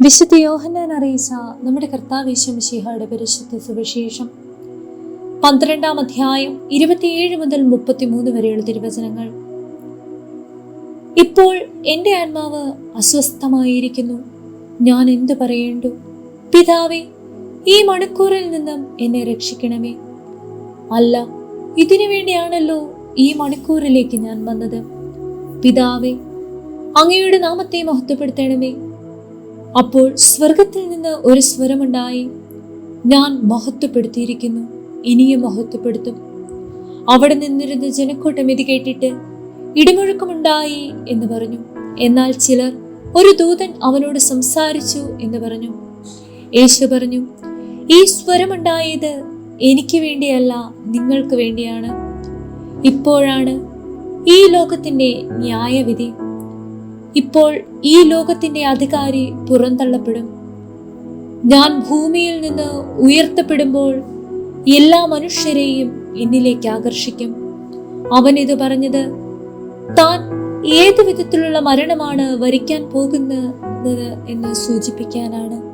വിശുദ്ധ യോഹന്നാൻ അറിയിച്ച നമ്മുടെ കർത്താവേശമിഷിഹയുടെ പരിശുദ്ധ സുവിശേഷം. പന്ത്രണ്ടാം അധ്യായം ഇരുപത്തിയേഴ് മുതൽ മുപ്പത്തിമൂന്ന് വരെയുള്ള തിരുവചനങ്ങൾ. ഇപ്പോൾ എന്റെ ആത്മാവ് അസ്വസ്ഥമായിരിക്കുന്നു. ഞാൻ എന്തു പറയേണ്ടു? പിതാവേ ഈ മണിക്കൂറിൽ നിന്നും എന്നെ രക്ഷിക്കണമേ. അല്ല ഇതിനു വേണ്ടിയാണല്ലോ ഈ മണിക്കൂറിലേക്ക് ഞാൻ വന്നത്. പിതാവേ അങ്ങയുടെ നാമത്തെ മഹത്വപ്പെടുത്തണമേ. അപ്പോൾ സ്വർഗത്തിൽ നിന്ന് ഒരു സ്വരമുണ്ടായി. ഞാൻ മഹത്വപ്പെടുത്തിയിരിക്കുന്നു ഇനിയും മഹത്വപ്പെടുത്തും. അവിടെ നിന്നിരുന്ന ജനക്കൂട്ടം ഇത് കേട്ടിട്ട് ഇടിമുഴക്കമുണ്ടായി എന്ന് പറഞ്ഞു. എന്നാൽ ചിലർ ഒരു ദൂതൻ അവനോട് സംസാരിച്ചു എന്ന് പറഞ്ഞു. യേശു പറഞ്ഞു ഈ സ്വരമുണ്ടായത് എനിക്ക് വേണ്ടിയല്ല നിങ്ങൾക്ക് വേണ്ടിയാണ്. ഇപ്പോഴാണ് ഈ ലോകത്തിന്റെ ന്യായവിധി. ഇപ്പോൾ ഈ ലോകത്തിന്റെ അധികാരി പുറന്തള്ളപ്പെടും. ഞാൻ ഭൂമിയിൽ നിന്ന് ഉയർത്തപ്പെടുമ്പോൾ എല്ലാ മനുഷ്യരെയും എന്നിലേക്ക് ആകർഷിക്കും. അവൻ ഇത് പറഞ്ഞത് താൻ ഏത് വിധത്തിലുള്ള മരണമാണ് വരിക്കാൻ പോകുന്നത്? എന്ന് സൂചിപ്പിക്കാനാണ്.